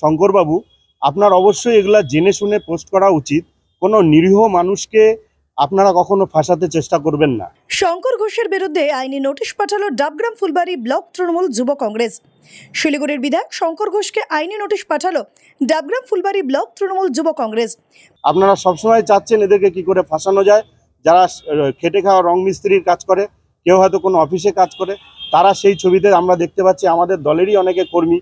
শঙ্করবাবু আপনার অবশ্যই এগুলা জেনে শুনে পোস্ট করা উচিত। কোনো নিরীহ মানুষকে আপনারা কখনো ফাঁসাতে চেষ্টা করবেন না। শঙ্কর ঘোষের বিরুদ্ধে আইনি নোটিশ পাঠালো ডাবগ্রাম ফুলবাড়ি ব্লক তৃণমূল যুব কংগ্রেস। শিলিগুড়ির বিধায়ক শঙ্কর ঘোষকে আইনি নোটিশ পাঠালো ডাবগ্রাম ফুলবাড়ি ব্লক তৃণমূল যুব কংগ্রেস। আপনারা সবসময় চাচ্ছেন এদেরকে কি করে ফাঁসানো যায়? যারা খেটে খাওয়া রং মিস্ত্রির কাজ করে কেউ হয়তো কোনো অফিসে কাজ করে তারা সেই ছবিতে আমরা দেখতে পাচ্ছি আমাদের দলেরই অনেকে কর্মী।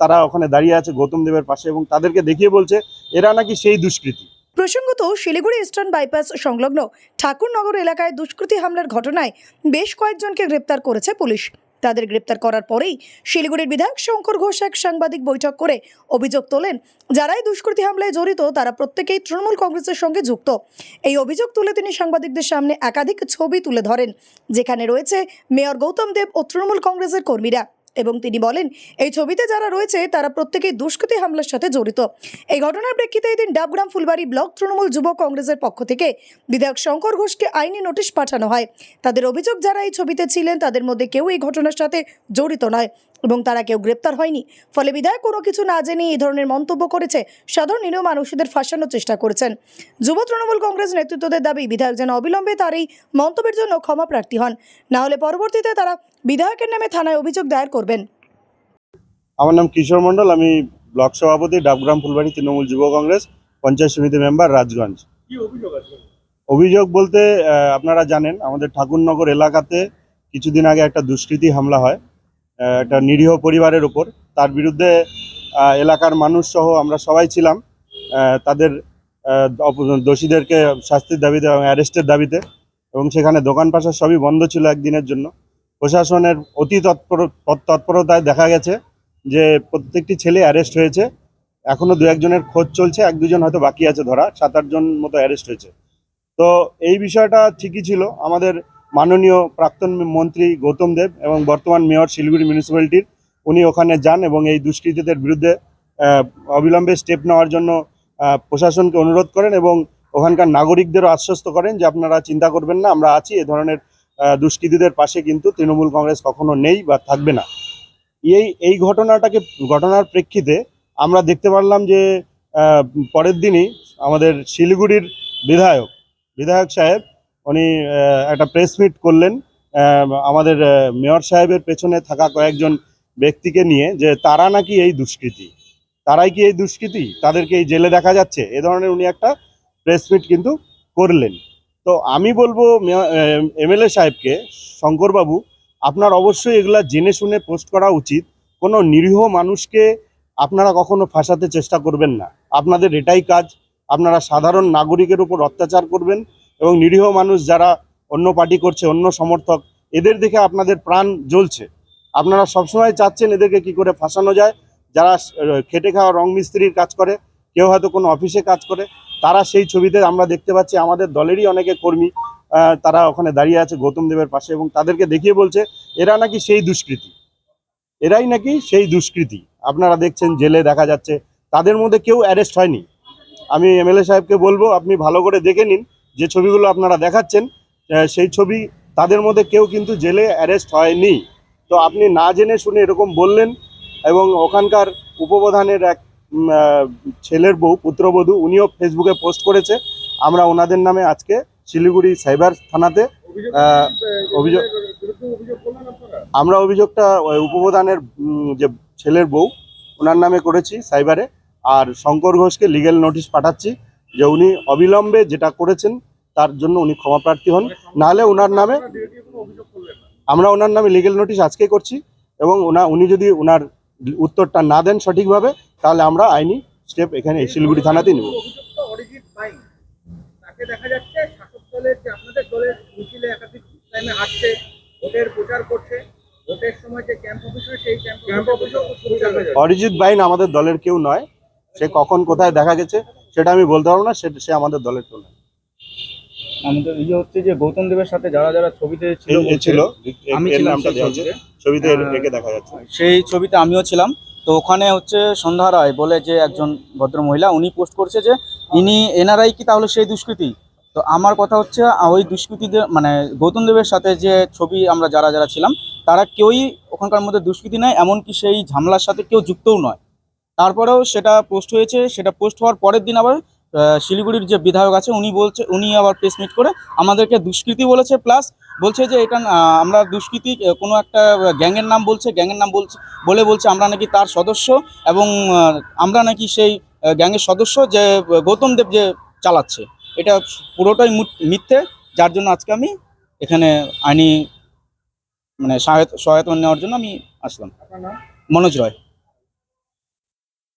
তারা ওখানে দাঁড়িয়ে আছে গৌতম দেবের পাশে এবং তাদেরকে দেখিয়ে বলছে, এরা নাকি সেই দুষ্কৃতী। প্রসঙ্গত শিলিগুড়ি ইস্টার্ন বাইপাস সংলগ্ন ঠাকুরনগর এলাকায় দুষ্কৃতী হামলার ঘটনায় বেশ কয়েকজনকে গ্রেপ্তার করেছে পুলিশ। তাদের গ্রেপ্তার করার পরেই শিলিগুড়ির বিধায়ক শঙ্কর ঘোষ এক সাংবাদিক বৈঠক করে অভিযোগ তোলেন, যারাই দুষ্কৃতী হামলায় জড়িত তারা প্রত্যেকেই তৃণমূল কংগ্রেসের সঙ্গে যুক্ত। এই অভিযোগ তুলে তিনি সাংবাদিকদের সামনে একাধিক ছবি তুলে ধরেন, যেখানে রয়েছে মেয়র গৌতম দেব ও তৃণমূল কংগ্রেসের কর্মীরা। এবং তিনি বলেন, এই ছবিতে যারা রয়েছে, তারা প্রত্যেকেই দুষ্কৃতী হামলার সাথে জড়িত। এই ঘটনার প্রেক্ষিতে এদিন ডাবগ্রাম ফুলবাড়ি ব্লক তৃণমূল যুব কংগ্রেসের পক্ষ থেকে বিধায়ক শঙ্কর ঘোষকে আইনি নোটিশ পাঠানো হয়। তাদের অভিযোগ, যারা এই ছবিতে ছিলেন, তাদের মধ্যে কেউ এই ঘটনার সাথে জড়িত নয় এবং তারা কেউ গ্রেপ্তার হয়নি। ফলে বিধায়ক কোনো কিছু না জেনে এই ধরনের মন্তব্য করেছে সাধারণ নিরীহ মানুষদের ফাঁসানোর চেষ্টা করেছেন। যুব তৃণমূল কংগ্রেস নেতৃত্বদের দাবি, বিধায়ক যেন অবিলম্বে তার এই মন্তব্যের জন্য ক্ষমা প্রার্থী হন। না হলে পরবর্তীতে তারা বিধায়কের নামে থানায় অভিযোগ দায়ের করবেন। আমার নাম কিশোর মণ্ডল আমি ব্লক সভাপতি ডাবগ্রাম ফুলবাড়ি তৃণমূল যুব কংগ্রেস পঞ্চায়েত সমিতি মেম্বার রাজগঞ্জ। অভিযোগ বলতে আপনারা জানেন আমাদের ঠাকুরনগর এলাকাতে কিছুদিন আগে একটা দুষ্কৃতী হামলা হয় একটা নিরীহ পরিবারের ওপর তার বিরুদ্ধে এলাকার মানুষ সহ আমরা সবাই ছিলাম আহ, তাদের দোষীদেরকে শাস্তির দাবিতে এবং অ্যারেস্টের দাবিতে এবং সেখানে দোকান পাশা সবই বন্ধ ছিল একদিনের জন্য। প্রশাসনের অতি তৎপর তৎপরতায় দেখা গেছে যে প্রত্যেকটি ছেলে অ্যারেস্ট হয়েছে। এখনও দু একজনের খোঁজ চলছে, এক দুজন হয়তো বাকি আছে ধরা, সাত আটজন মতো অ্যারেস্ট হয়েছে। তো এই বিষয়টা ঠিকই ছিল। আমাদের মাননীয় প্রাক্তন মন্ত্রী গৌতম দেব এবং বর্তমান মেয়র শিলিগুড়ি মিউনিসিপ্যালিটির উনি ওখানে যান এবং এই দুষ্কৃতীদের বিরুদ্ধে অবিলম্বে স্টেপ নেওয়ার জন্য প্রশাসনকে অনুরোধ করেন এবং ওখানকার নাগরিকদেরও আশ্বস্ত করেন যে আপনারা চিন্তা করবেন না, আমরা আছি, এ ধরনের দুষ্কৃতীদের পাশে কিন্তু তৃণমূল কংগ্রেস কখনো নেই বা থাকবে না। এই এই ঘটনাটাকে, ঘটনার প্রেক্ষিতে আমরা দেখতে পারলাম যে পরের দিনই আমাদের শিলিগুড়ির বিধায়ক বিধায়ক সাহেব, উনি একটা প্রেস মিট করলেন। আমাদের মেয়র সাহেবের পেছনে থাকা কয়েকজন ব্যক্তিকে নিয়ে যে তারা নাকি এই দুষ্কৃতী। তারাই কি এই দুষ্কৃতী? তাদেরকে এই জেলে দেখা যাচ্ছে? এ ধরনের উনি একটা প্রেস মিট কিন্তু করলেন। তো আমি বলব এমএলএ সাহেবকে, শঙ্করবাবু, আপনার অবশ্যই এগুলা জেনে শুনে পোস্ট করা উচিত। কোনো নিরীহ মানুষকে আপনারা কখনো ফাঁসাতে চেষ্টা করবেন না। আপনাদের এটাই কাজ। আপনারা সাধারণ নাগরিকের উপর অত্যাচার করবেন এবং নিরীহ মানুষ যারা অন্য পার্টি করছে, অন্য সমর্থক, এদের দেখে আপনাদের প্রাণ জ্বলছে। আপনারা সবসময় চাচ্ছেন এদেরকে কি করে ফাঁসানো যায়? যারা খেটে খাওয়া রং মিস্ত্রির কাজ করে কেউ হয়তো কোনো অফিসে কাজ করে, তারা সেই ছবিতে আমরা দেখতে পাচ্ছি আমাদের দলেরই অনেকে কর্মী তারা ওখানে দাঁড়িয়ে আছে গৌতম দেবের পাশে এবং তাদেরকে দেখিয়ে বলছে, এরা নাকি সেই দুষ্কৃতী। এরাই নাকি সেই দুষ্কৃতী। আপনারা দেখছেন জেলে দেখা যাচ্ছে, তাদের মধ্যে কেউ অ্যারেস্ট হয়নি। আমি এমএলএ সাহেবকে বলব, আপনি ভালো করে দেখে নিন যে ছবিগুলো আপনারা দেখাচ্ছেন সেই ছবি তাদের মধ্যে কেউ কিন্তু জেলে অ্যারেস্ট হয়নি। তো আপনি না জেনে শুনে এরকম বললেন এবং ওখানকার উপপ্রধানের এক ছেলের বউ পুত্রবধূ উনিও ফেসবুকে পোস্ট করেছে। আমরা ওনাদের নামে আজকে শিলিগুড়ি সাইবার থানাতে অভিযোগ আমরা অভিযোগটা উপপ্রধানের যে ছেলের বউ ওনার নামে করেছি সাইবারে। আর শঙ্কর ঘোষকে লিগেল নোটিশ পাঠাচ্ছি যে উনি অবিলম্বে যেটা করেছেন তার জন্য উনি ক্ষমা প্রার্থী হন। নাহলে ওনার নামে আমরা ওনার নামে লিগেল নোটিশ আজকে করছি। এবং ওনা উনি যদি ওনার উত্তরটা না দেন সঠিকভাবে তাহলে আমরা আইনি স্টেপ এখানে এই শিলিগুড়ি থানাতেই নেব। অরিজিৎ দেখা যাচ্ছে শাসক দলের যে আপনাদের দলের মিছিলে একাধিক টাইমে হাঁটছে ভোটের প্রচার করছে ভোটের সময় যে ক্যাম্প অফিস সেই ক্যাম্প অফিসেও অরিজিৎ বাইন আমাদের দলের কেউ নয় সে কখন কোথায় দেখা গেছে সেটা আমি বলতে পারব না সে- সে আমাদের দলের কেউ নয়। আমাদের ইয়ে হচ্ছে যে গৌতম দেবের সাথে যারা যারা ছবিতে ছিল ছিল আমি ছিলাম ছবিতে। আহ, একে দেখা যাচ্ছে। সেই ছবিতে আমিও ছিলাম। তো ওখানে হচ্ছে সন্ধ্যা রায় বলে যে একজন ভদ্র মহিলা উনি পোস্ট করছে যে ইনি এনারাই কি তাহলে সেই দুষ্কৃতি? তো আমার কথা হচ্ছে ওই দুষ্কৃতীদের মানে গৌতম দেবের সাথে যে ছবি আমরা যারা যারা ছিলাম তারা কেউই ওখানকার মধ্যে দুষ্কৃতি নয় এমনকি সেই ঝামেলার সাথে কেউ যুক্তও নয়। তারপরেও সেটা পোস্ট হয়েছে সেটা পোস্ট হওয়ার পরের দিন আবার শিলিগুড়ির যে বিধায়ক আছে উনি বলছে উনি আবার প্রেস মিট করে আমাদেরকে দুষ্কৃতি বলেছে প্লাস বলছে যে এটা আমরা দুষ্কৃতি কোনো একটা গ্যাংয়ের নাম বলছে গ্যাংয়ের নাম বলছে বলে বলছে আমরা নাকি তার সদস্য এবং আমরা নাকি সেই গ্যাংয়ের সদস্য যে গৌতম দেব যে চালাচ্ছে। এটা পুরোটাই মিথ্যে যার জন্য আজকে আমি এখানে আইনি মানে সহায়তা সহায়তা নেওয়ার জন্য আমি আসলাম। মনোজ রয়।